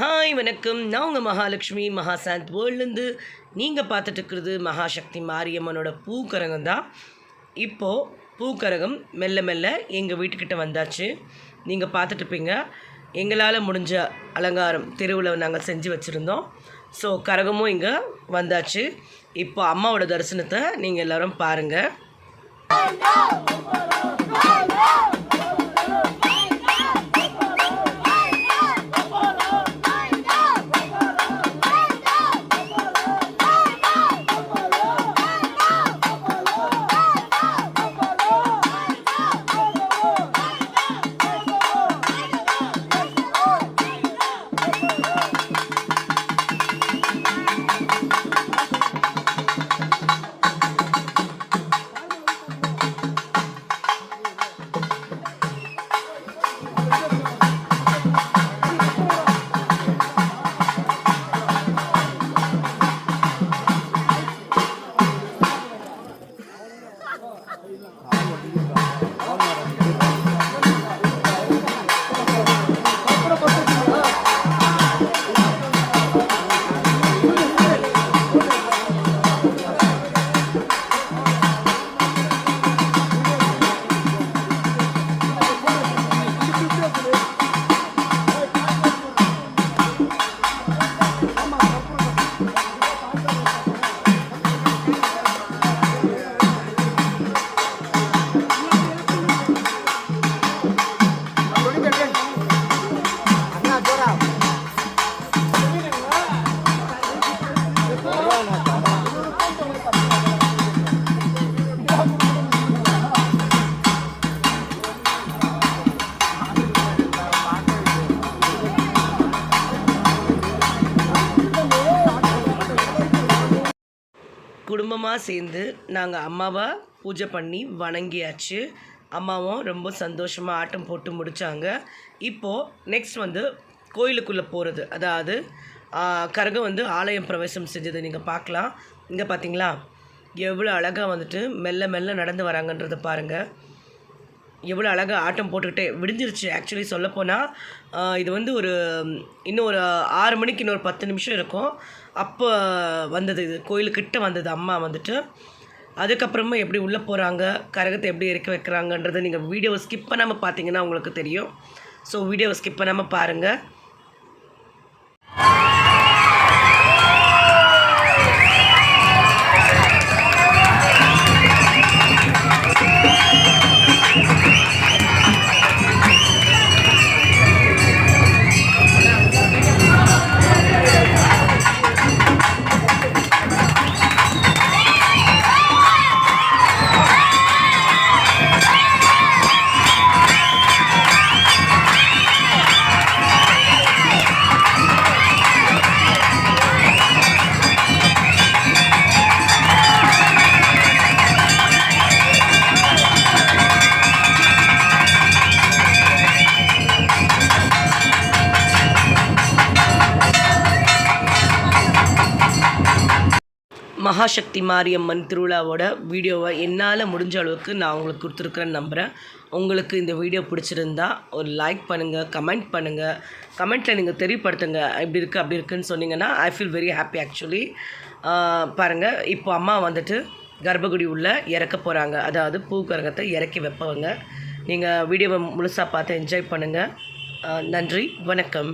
Hi வணக்கம். நான் உங்கள் மகாலட்சுமி மகாசாந்த் வேர்ல்ட்லேருந்து நீங்கள் பார்த்துட்டு இருக்கிறது மகாசக்தி மாரியம்மனோட பூக்கரகம் தான் இப்போது பூக்கரகம் மெல்ல மெல்ல எங்கள் வீட்டுக்கிட்ட வந்தாச்சு. நீங்கள் பார்த்துட்டு இருப்பீங்க எங்களால் முடிஞ்ச அலங்காரம் தெருவில் நாங்கள் செஞ்சு வச்சுருந்தோம். ஸோ கரகமும் இங்கே வந்தாச்சு. இப்போ அம்மாவோட தரிசனத்தை நீங்கள் எல்லோரும் பாருங்கள் oh, குடும்பமாக சேர்ந்து நாங்கள் அம்மாவை பூஜை பண்ணி வணங்கியாச்சு. அம்மாவும் ரொம்ப சந்தோஷமாக ஆட்டம் போட்டு முடித்தாங்க இப்போது நெக்ஸ்ட் வந்து கோயிலுக்குள்ளே போகிறது அதாவது கரகம் வந்து ஆலயம் பிரவேசம் செஞ்சது நீங்கள் பார்க்கலாம். இங்கே பார்த்தீங்களா எவ்வளோ அழகாக வந்துட்டு மெல்ல மெல்ல நடந்து வராங்கன்றதை பாருங்கள் எவ்வளோ அழகாக ஆட்டம் போட்டுக்கிட்டே விடிஞ்சிருச்சு. ஆக்சுவலி சொல்லப்போனால் இது வந்து ஒரு இன்னும் ஒரு ஆறு மணிக்கு இன்னொரு பத்து நிமிஷம் இருக்கும். அப்போ வந்தது இது. கோயிலுக்கிட்ட வந்தது அம்மா வந்துட்டு. அதுக்கப்புறமா எப்படி உள்ளே போகிறாங்க கரகத்தை எப்படி இறக்கி வைக்கிறாங்கன்றதை நீங்கள் வீடியோவை ஸ்கிப் பண்ணாமல் பார்த்தீங்கன்னா உங்களுக்கு தெரியும். ஸோ வீடியோவை ஸ்கிப் பண்ணாமல் பாருங்கள் மகாசக்தி மாரியம்மன் திருவிழாவோட வீடியோவை என்னால் முடிஞ்ச அளவுக்கு நான் உங்களுக்கு கொடுத்துருக்குறேன்னு நம்புகிறேன் உங்களுக்கு இந்த வீடியோ பிடிச்சிருந்தா ஒரு லைக் பண்ணுங்கள் கமெண்ட் பண்ணுங்கள் கமெண்ட்டில் நீங்கள் தெரியப்படுத்துங்க இப்படி இருக்குது அப்படி இருக்குன்னு சொன்னீங்கன்னா I feel very happy actually பாருங்கள் இப்போ அம்மா வந்துட்டு கர்ப்பகுடி உள்ள இறக்க போகிறாங்க அதாவது பூ கரகத்தை இறக்கி வைப்பவங்க. நீங்கள் வீடியோவை முழுசாக பார்த்து என்ஜாய் பண்ணுங்கள் நன்றி வணக்கம்.